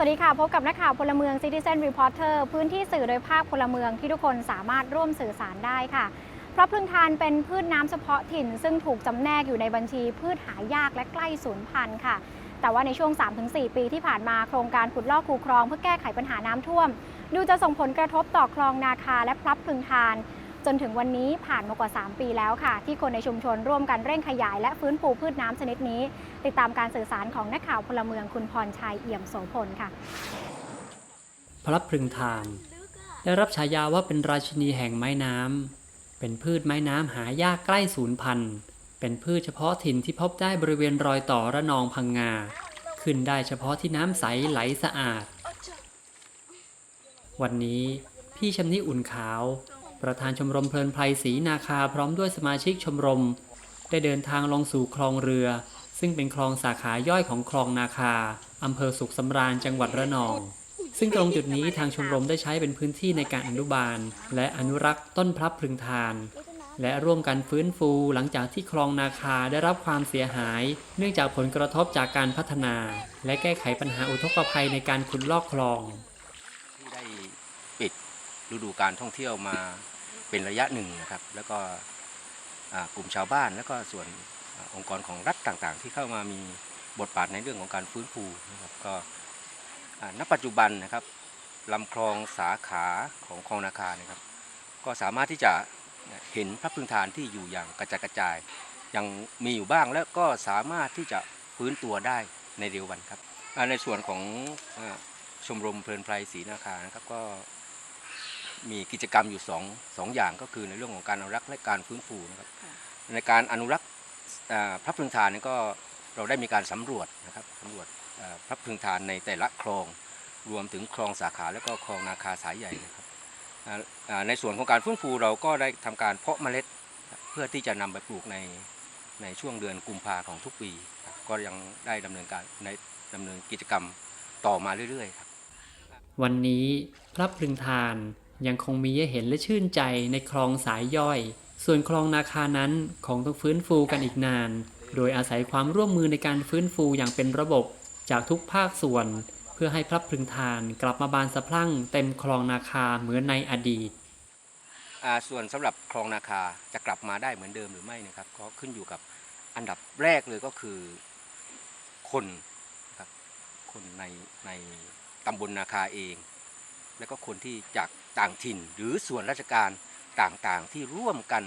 สวัสดีค่ะ พบกับนักข่าวพลเมือง Citizen Reporter พื้นที่สื่อโดยภาคพลเมืองที่ทุกคนสามารถร่วมสื่อสารได้ค่ะ เพราะพลึงทานเป็นพืชน้ำเฉพาะถิ่น ซึ่งถูกจำแนกอยู่ในบัญชีพืชหายากและใกล้สูญพันธุ์ค่ะ แต่ว่าในช่วง 3-4 ปีที่ผ่านมาโครงการขุดลอกคูคลองเพื่อแก้ไขปัญหาน้ำท่วม ดูจะส่งผลกระทบต่อคลองนาคาและพลับพึงทาน จนถึงวันนี้ผ่านมากว่า 3 ปีแล้วค่ะ ที่คนในชุมชนร่วมกันเร่งขยายและฟื้นฟูพืชน้ำชนิดนี้ ติดตามการสื่อสารของนักข่าวพลเมืองคุณพรชัยเอี่ยมโสพลค่ะพลับพรึงทาน ได้รับฉายาว่าเป็นราชินีแห่งไม้น้ำเป็นพืชไม้น้ำหายากใกล้สูญพันธุ์เป็นพืชเฉพาะถิ่นที่พบได้บริเวณรอยต่อระนองพังงา ขึ้นได้เฉพาะที่น้ำใสไหลสะอาด วันนี้พี่ชำนิอุ่นขาว ประธานชมรมเพลินไพรศรีนาคาพร้อมด้วยสมาชิกชมรม ได้เดินทางลงสู่คลองเรือ ซึ่งเป็นคลองสาขาย่อยของคลองนาคาอำเภอสุขสำราญจังหวัดระนอง ซึ่งตรงจุดนี้ทางชมรมได้ใช้เป็นพื้นที่ในการอนุบาล และอนุรักษ์ต้นพลับพลึงทาน และร่วมกันฟื้นฟูหลังจากที่คลองนาคาได้รับความเสียหาย เนื่องจากผลกระทบจากการพัฒนา และแก้ไขปัญหาอุทกภัยในการขุดลอกคลอง ที่ได้ปิดฤดูการท่องเที่ยวมา เป็นระยะหนึ่งนะครับ แล้วก็กลุ่มชาวบ้านแล้วก็ส่วนอองค์กรของรัฐต่างๆ ที่เข้ามามีบทบาทในเรื่องของการฟื้นฟูนะครับก็ณปัจจุบันนะครับลำคลองสาขาของคลองนาคานะครับ ก็สามารถที่จะเห็นพระพึงทานที่อยู่อย่างกระจายกระจายยังมีอยู่บ้างแล้วก็สามารถที่จะฟื้นตัวได้ในเร็ววันครับในส่วนของชมรมเพลินไพรศรีนาคานะครับก็ มีกิจกรรมอยู่สองสองอย่างก็คือในเรื่องของการอนุรักษ์และการฟื้นฟูนะครับในการอนุรักษ์อ่าพระพึงทานนี่ก็เราได้มีการสำรวจนะครับสำรวจอ่าพระพึงทานในแต่ละคลองรวมถึงคลองสาขาและก็คลองนาคาสายใหญ่นะครับอ่าอ่าในส่วนของการฟื้นฟูเราก็ได้ทำการเพาะเมล็ดเพื่อที่จะนำไปปลูกในในช่วงเดือนกุมภาของทุกปีครับก็ยังได้ดำเนินการในดำเนินกิจกรรมต่อมาเรื่อยๆครับวันนี้พระพลึงทาน ยังคงมีให้เห็นและชื่นใจในคลองสายย่อย ส่วนคลองนาคานั้นคงต้องฟื้นฟูกันอีกนาน โดยอาศัยความร่วมมือในการฟื้นฟูอย่างเป็นระบบจากทุกภาคส่วน เพื่อให้พระพึงทานกลับมาบานสะพรั่งเต็มคลองนาคาเหมือนในอดีตส่วนสำหรับคลองนาคาจะกลับมาได้เหมือนเดิมหรือไม่นะครับก็ขึ้นอยู่กับอันดับแรกเลยก็คือคนนะครับคนในในตำบลนาคาเอง แล้วก็คนที่จากต่างถิ่นหรือส่วนราชการต่างๆ ที่ร่วมกัน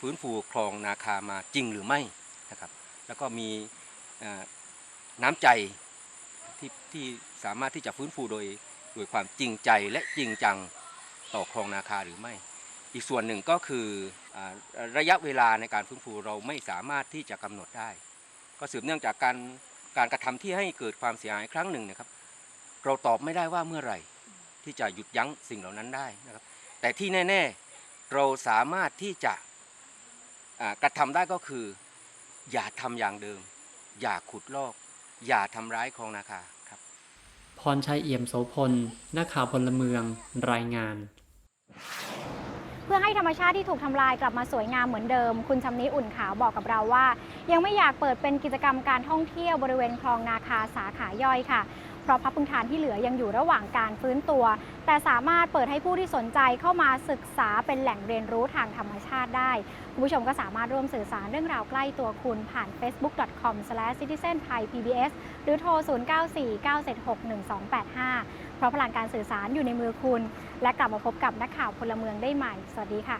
ฟื้นฟูคลองนาคามาจริงหรือไม่นะครับ แล้วก็มีน้ำใจที่ที่สามารถที่จะฟื้นฟูโดยโดยความจริงใจและจริงจังต่อคลองนาคาหรือไม่ อีกส่วนหนึ่งก็คืออระยะเวลาในการฟื้นฟูเราไม่สามารถที่จะกำหนดได้ ก็สืบเนื่องจากการการกระทำที่ให้เกิดความเสียหายครั้งหนึ่งนะครับ เราตอบไม่ได้ว่าเมื่อไหร่ ที่จะหยุดยั้งสิ่งเหล่านั้นได้นะครับ แต่ที่แน่ ๆ เราสามารถที่จะอ่ากระทำได้ก็คือ อย่าทำอย่างเดิม อย่าขุดลอก อย่าทำร้ายคลองนาคาครับ พรชัยเอี่ยมโสพลนักข่าวพลเมืองรายงานเพื่อให้ธรรมชาติที่ถูกทำลายกลับมาสวยงามเหมือนเดิม คุณชำนิอุ่นขาวบอกกับเราว่า ยังไม่อยากเปิดเป็นกิจกรรมการท่องเที่ยวบริเวณคลองนาคาสาขาย่อยค่ะ เพราะพับพึงทานที่เหลือยังอยู่ระหว่างการฟื้นตัว แต่สามารถเปิดให้ผู้ที่สนใจเข้ามาศึกษาเป็นแหล่งเรียนรู้ทางธรรมชาติได้ คุณผู้ชมก็สามารถร่วมสื่อสารเรื่องราวใกล้ตัวคุณผ่าน facebook.com/citizenthai.pbs หรือโทร 0949761285 เพราะพลังการสื่อสารอยู่ในมือคุณ และกลับมาพบกับนักข่าวพลเมืองได้ใหม่ สวัสดีค่ะ